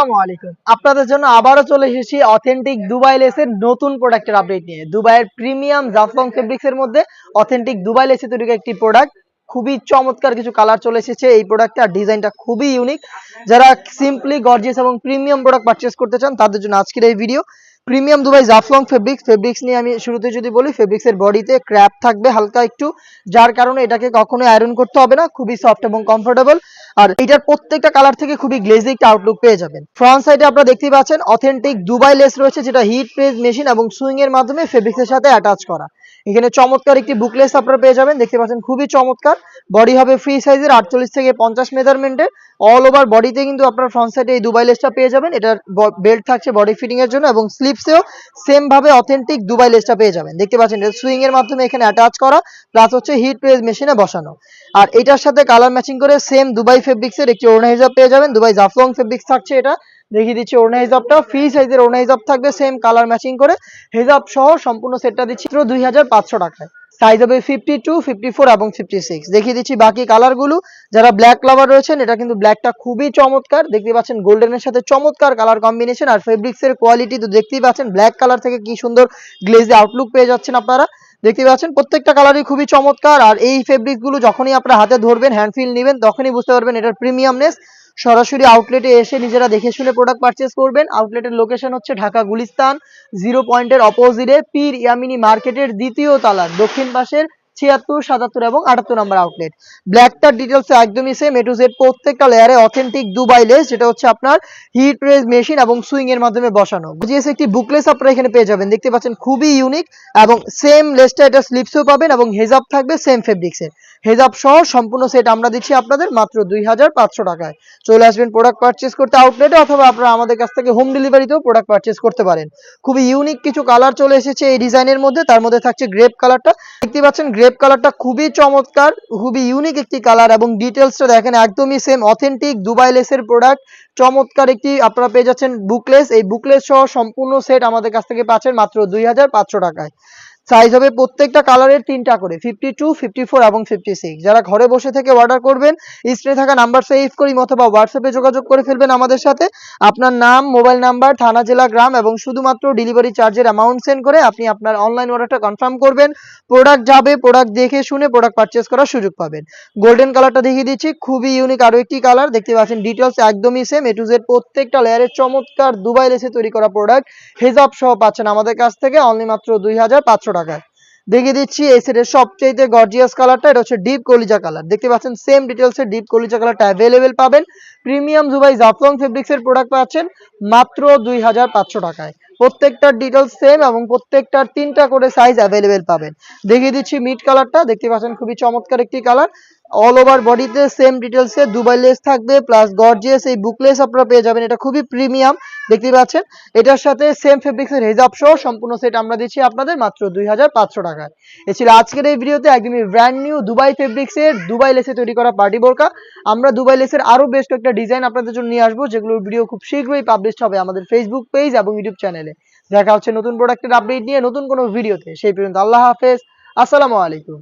আসসালামু আলাইকুম। আপনাদের জন্য আবারও চলে এসেছি অথেন্টিক দুবাই লেসের নতুন প্রোডাক্টের আপডেট নিয়ে। দুবাইয়ের প্রিমিয়াম জাফলং মধ্যে অথেন্টিক দুবাই লেসে তৈরি একটি প্রোডাক্ট খুবই চমৎকার কিছু কালার চলে এসেছে। এই প্রোডাক্টটা ডিজাইনটা খুবই ইউনিক যারা সিম্পলি গর্জিয়াস এবং প্রিমিয়াম প্রোডাক্ট পারচেস করতে চান, তাদের জন্য আজকের এই video premium Dubai Jaflong fabrics fabrics নিয়ে আমি শুরুতে যদি বলি ফেব্রিক্স এর বডিতে ক্র্যাপ থাকবে হালকা একটু। যার কারণে এটাকে কখনোই আয়রন করতে হবে না। খুবই সফট এবং কমফোর্টেবল আর এটার প্রত্যেকটা কালার থেকে খুবই গ্লেজি একটা আউটলুক পেয়ে যাবেন। ফ্রন্ট সাইডে আপনারা দেখতে পাচ্ছেন অথেন্টিক দুবাই লেস রয়েছে, যেটা হিট প্রেস মেশিন এবং সুইং এর মাধ্যমে ফেব্রিক্সের সাথে অ্যাটাচ করা। এখানে চমৎকার একটি বুকলেস আপনারা পেয়ে যাবেন, দেখতে পাচ্ছেন খুবই চমৎকার। বডি হবে ফ্রি সাইজের আটচল্লিশ থেকে পঞ্চাশ মেজারমেন্টের অল ওভার বডিতে কিন্তু আপনার ফ্রন্ট সাইডে এই দুবাই লেসটা পেয়ে যাবেন। এটার বেল্ট থাকছে বডি ফিটিং এর জন্য এবং স্লিপসেও সেম ভাবে অথেন্টিক দুবাই লেসটা পেয়ে যাবেন। দেখতে পাচ্ছেন, এটা সুইং এর মাধ্যমে এখানে অ্যাটাচ করা প্লাস হচ্ছে হিট প্রেস মেশিনে বসানো। আর এটার সাথে কালার ম্যাচিং করে সেম দুবাই ফেব্রিক্স এর একটি ওড়না হিসাব পেয়ে যাবেন। দুবাই জাফলং ফেব্রিক্স থাকছে এটা। দেখিয়ে দিচ্ছি, ওড়না হিসাবটা ফ্রি সাইজের ওড়না হিসাব থাকবে সেম কালার ম্যাচিং করে। হিসাব সহ সম্পূর্ণ সেটটা দিচ্ছি দুই হাজার পাঁচশো টাকায়। সাইজ হবে ফিফটি টু ফিফটি ফোর এবং ফিফটি সিক্স দেখিয়ে দিচ্ছি বাকি কালারগুলো যারা ব্ল্যাক লাভার রয়েছেন, এটা কিন্তু ব্ল্যাকটা খুবই চমৎকার। দেখতে পাচ্ছেন গোল্ডেনের সাথে চমৎকার কালার কম্বিনেশন আর ফেব্রিক্স এর কোয়ালিটি তো দেখতেই পাচ্ছেন ব্ল্যাক কালার থেকে কি সুন্দর গ্লেজি আউটলুক পেয়ে যাচ্ছেন আপনারা। দেখতে পাচ্ছেন প্রত্যেকটা কালারই খুবই চমৎকার। আর এই ফেব্রিকগুলো যখনই আপনারা হাতে ধরবেন হ্যান্ড ফিল নেবেন, তখনই বুঝতে পারবেন এটার প্রিমিয়ামনেস সরাসরি আউটলেটে এসে নিজেরা দেখে শুনে প্রোডাক্ট পারচেস করবেন। আউটলেটের লোকেশন হচ্ছে ঢাকা গুলিস্তান জিরো পয়েন্টের অপোজিটে পীর ইয়ামিনী মার্কেটের দ্বিতীয় তালার দক্ষিণ পাশের ছিয়াত্তর, সাতাত্তর এবং আটাত্তর নম্বর আউটলেট ব্ল্যাকটার ডিটেলস একদমই সেম এ টু জেড প্রত্যেকটা লেয়ারে অথেন্টিক দুবাই লেস যেটা হচ্ছে আপনার হিট প্রেস মেশিন এবং সুইং এর মাধ্যমে বসানো। জিএস একটি বুকলেস আপনারা এখানে পেয়ে যাবেন। দেখতে পাচ্ছেন খুবই ইউনিক এবং সেম লেসটা এটা স্লিপসও পাবেন এবং হেজাব থাকবে সেম ফেব্রিক্সের হেজাব সহ সম্পূর্ণ সেট আমরা দিচ্ছি আপনাদের মাত্র দুই হাজার পাঁচশো টাকায়। চলে আসবেন প্রোডাক্ট পারচেস করতে আউটলেটে অথবা আপনারা আমাদের কাছ থেকে হোম ডেলিভারিতেও প্রোডাক্ট পারচেস করতে পারেন। খুবই ইউনিক কিছু কালার চলে এসেছে এই ডিজাইনের মধ্যে, তার মধ্যে থাকছে গ্রেপ কালারটা দেখতে পাচ্ছেন গ্রেপ কালারটা খুবই চমৎকার, খুবই ইউনিক একটি কালার এবং ডিটেলসটা দেখেন একদমই সেম অথেন্টিক দুবাই লেসের প্রোডাক্ট চমৎকার একটি আপনারা পেয়ে যাচ্ছেন বুকলেস এই বুকলেস সহ সম্পূর্ণ সেট আমাদের কাছ থেকে পাচ্ছেন মাত্র দুই হাজার পাঁচশো টাকায়। সাইজ হবে প্রত্যেকটা কালারের তিনটা করে ফিফটি টু ফিফটি ফোর এবং ফিফটি সিক্স যারা ঘরে বসে থেকে অর্ডার করবেন স্ক্রিনে থাকা নাম্বার সেভ করি অথবা হোয়াটসঅ্যাপে যোগাযোগ করে ফেলবেন আমাদের সাথে। আপনার নাম মোবাইল নাম্বার থানা, জেলা, গ্রাম এবং শুধুমাত্র ডেলিভারি চার্জের অ্যামাউন্ট সেন্ড করে আপনি আপনার অনলাইন অর্ডারটা কনফার্ম করবেন। প্রোডাক্ট যাবে প্রোডাক্ট দেখে শুনে প্রোডাক্ট পারচেস করার সুযোগ পাবেন। গোল্ডেন কালারটা দেখিয়ে দিচ্ছি, খুবই ইউনিক আরও একটি কালার দেখতে পাচ্ছেন ডিটেলস একদমই সেম এ টু জেড প্রত্যেকটা লেয়ারের চমৎকার দুবাই লেসে তৈরি করা প্রোডাক্ট হেজাব সহ পাচ্ছেন আমাদের কাছ থেকে অনলি মাত্র দুই হাজার পাঁচশো টাকায়। দেখিয়ে দিচ্ছি, এই সেটের সবচেয়ে গর্জিয়াস কালারটা এটা হচ্ছে ডিপ কলিজা কালার দেখতে পাচ্ছেন সেম ডিটেলস এর ডিপ কলিজা কালারটা অ্যাভেলেবেল পাবেন। প্রিমিয়াম জুবাই জাফলং ফেব্রিক্সের প্রোডাক্ট পাচ্ছেন মাত্র দুই হাজার পাঁচশো টাকায়। প্রত্যেকটার ডিটেলস সেম এবং প্রত্যেকটার তিনটা করে সাইজ অ্যাভেলেবেল পাবেন। দেখিয়ে দিচ্ছি মিড কালারটা দেখতে পাচ্ছেন খুবই চমৎকার একটি কালার অল ওভার বডিতে সেম ডিটেলস দুবাই লেস থাকবে প্লাস গর্জিয়াস এই বুকলেস আপনারা পেয়ে যাবেন। এটা খুবই প্রিমিয়াম দেখতে পাচ্ছেন। এটার সাথে সেম ফেব্রিক্স এর হেজাব সহ সম্পূর্ণ সেট আমরা দিচ্ছি আপনাদের মাত্র দুই হাজার পাঁচশো টাকায়। এ ছিল আজকের এই ভিডিওতে একদমই ব্র্যান্ড নিউ দুবাই ফেব্রিক্স এর দুবাই লেসে তৈরি করা পার্টি বোরকা। আমরা দুবাই লেসের আরও বেশ কয়েকটা ডিজাইন আপনাদের জন্য নিয়ে আসব, যেগুলোর ভিডিও খুব শীঘ্রই পাবলিশ হবে আমাদের ফেসবুক পেজ এবং ইউটিউব চ্যানেলে দেখা হচ্ছে নতুন প্রোডাক্টের আপডেট নিয়ে নতুন কোনো ভিডিওতে সেই পর্যন্ত আল্লাহ হাফেজ। আসসালামু আলাইকুম।